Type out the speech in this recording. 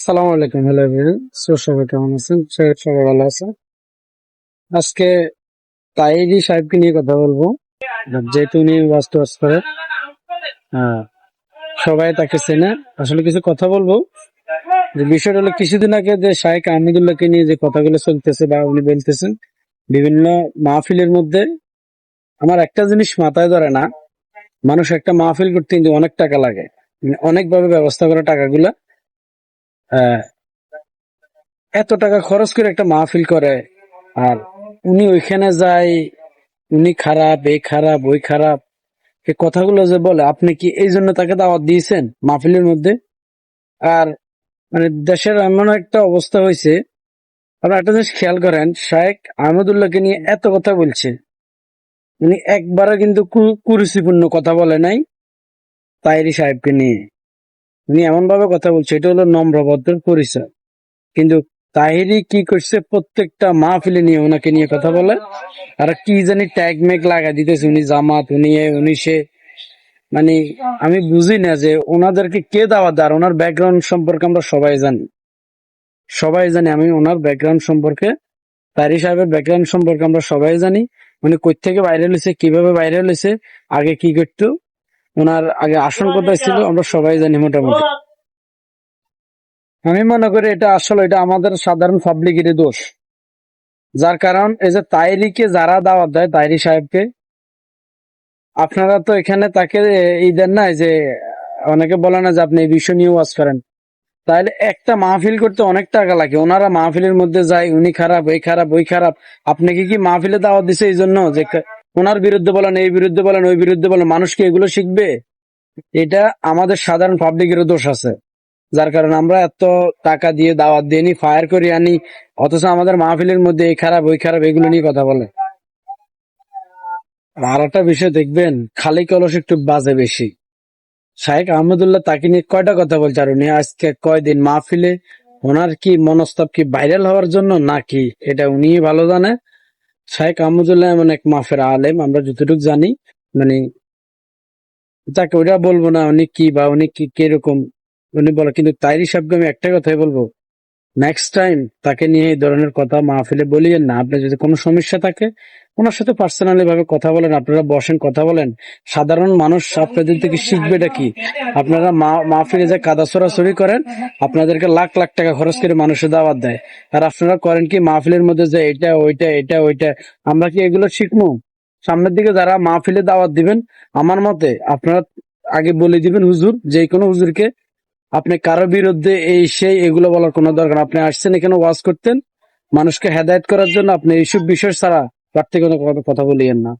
সালাম আলাইকুম hello everyone সবাই কেমন আছেন? সবাই ভালো আছে আজকে তাইরি সাহেবকে নিয়ে কথা বলব। যেহেতু উনি টোয়াজ করে হ্যাঁ, সবাই তাকে চেনে। আসলে কিছু কথা বলব। যে বিষয়টা হলো কিছুদিন আগে যে শাহেক আহমদুল্লাহকে নিয়ে যে কথাগুলো চলতেছে বা উনি বলতেছেন বিভিন্ন মাহফিলের মধ্যে আমার একটা জিনিস মাথায় ধরে না। মানুষ একটা মাহফিল করতে কিন্তু অনেক টাকা লাগে। মানে অনেকভাবে ব্যবস্থা করে টাকাগুলা এত টাকা খরচ করে একটা মাহফিল করে, আর উনি ওইখানে যায়, উনি খারাপ এই খারাপ, ওই খারাপ। এই কথাগুলো যে বলে, আপনি কি এই জন্য তাকে দাওয়াত দিয়েছেন মাহফিলের মধ্যে? আর মানে দেশের এমন একটা অবস্থা হয়েছে, আপনারা একটা জিনিস খেয়াল করেন শাহেক আহমদুল্লাহকে নিয়ে এত কথা বলছে। উনি একবারও কিন্তু কুরুচিপূর্ণ কথা বলে নাই, তাইরি সাহেবকে নিয়ে। উনি এমন ভাবে কথা বলছে, এটা হলো নম্রভদ্রের পরিচয়। কিন্তু তাহিরি কি করছে, প্রত্যেকটা মাহফিলে নিয়ে ওনাকে নিয়ে কথা বলে, আর কি জানি ট্যাগ মেগ লাগা দিতেছে উনি জামাত, উনি উনি সে। মানে আমি বুঝি না যে ওনাদেরকে কে দাওয়াত দেয়, আর ওনার ব্যাকগ্রাউন্ড সম্পর্কে আমরা সবাই জানি। সবাই জানি, আমি ওনার ব্যাকগ্রাউন্ড সম্পর্কে তারি সাহেবের ব্যাকগ্রাউন্ড সম্পর্কে আমরা সবাই জানি। উনি কই থেকে বাইরে হয়েছে কীভাবে বাইরে হয়েছে আগে কি করতো ওনার আগে আসন কোথায় ছিল আমরা সবাই জানি মোটামুটি। আমি মনে করি এটা আসলে এটা আমাদের সাধারণ পাবলিকেরই দোষ। যার কারণ এই যে তাইরিকে যারা দাওয়াত দেয় তাইরি সাহেবকে আপনারা তো এখানে তাকে এই দেন না যে অনেকে বলে না যে আপনি এই বিষয় নিয়ে ওয়াজ করেন। তাহলে একটা মাহফিল করতে অনেক টাকা লাগে। ওনারা মাহফিলের মধ্যে যায় উনি খারাপ এই খারাপ ওই খারাপ। আপনাকে কি মাহফিলে দাওয়াত দিছে এই জন্য? যে ওনার বিরুদ্ধে বলেন, এই বিরুদ্ধে বলেন, ওই বিরুদ্ধে বলেন, মানুষ কি এগুলো শিখবে? এটা আমাদের সাধারণ পাবলিকেরও দোষ আছে। যার কারণে আমরা এত টাকা দিয়ে দাওয়াত দিয়ে নি ফায়ার করে আনি, অথচ আমাদের মাহফিলের মধ্যে এই খারাপ, ওই খারাপ এগুলো নিয়ে কথা বলে। আর একটা বিষয় দেখবেন, খালি কলস একটু বাজে বেশি। শাহেক আহমদুল্লাহ তাকে নিয়ে কয়টা কথা বলছে আর উনি আজকে কয়দিন মাহফিলে, ওনার কি মনস্তাব কি ভাইরাল হওয়ার জন্য নাকি, এটা উনি ভালো জানে। শাহেক আহমদুল্লাহ এমন এক মাফের আলেম, আমরা যতটুকু জানি মানে তাকে ওটা বলব না উনি কি বা উনি কি কীরকম, উনি বলে, কিন্তু তাইরি সাহেবকে আমি একটা কথাই বলব নেক্সট টাইম তাকে নিয়ে এই ধরনের কথা মাহফিলে বলিয়েন না। আপনার যদি কোনো সমস্যা থাকে ওনার সাথে পার্সোনালি ভাবে কথা বলেন, আপনারা বসেন, কথা বলেন। সাধারণ মানুষ আপনাদের থেকে শিখবেটা কি? আপনারা মা- মাহফিলে যে কাদা ছড়াছড়ি করেন, আপনাদেরকে লাখ লাখ টাকা খরচ করে মানুষের দাওয়াত দেয়। আর আপনারা করেন কি, মাহফিলের মধ্যে যে এটা, ওইটা এটা, ওইটা। আমরা কি এগুলো শিখব? সামনের দিকে যারা মাহফিলে দাওয়াত দিবেন, আমার মতে আপনারা আগে বলে দিবেন হুজুর, যে কোনো হুজুরকে আপনি কারও বিরুদ্ধে এই সেই এগুলো বলার কোনো দরকার। আপনি আসছেন, এখানে ওয়াজ করতেন, মানুষকে হেদায়েত করার জন্য আপনি এইসব বিষয় ছাড়া তার থেকে কোনো কথা- বলিয়েন না।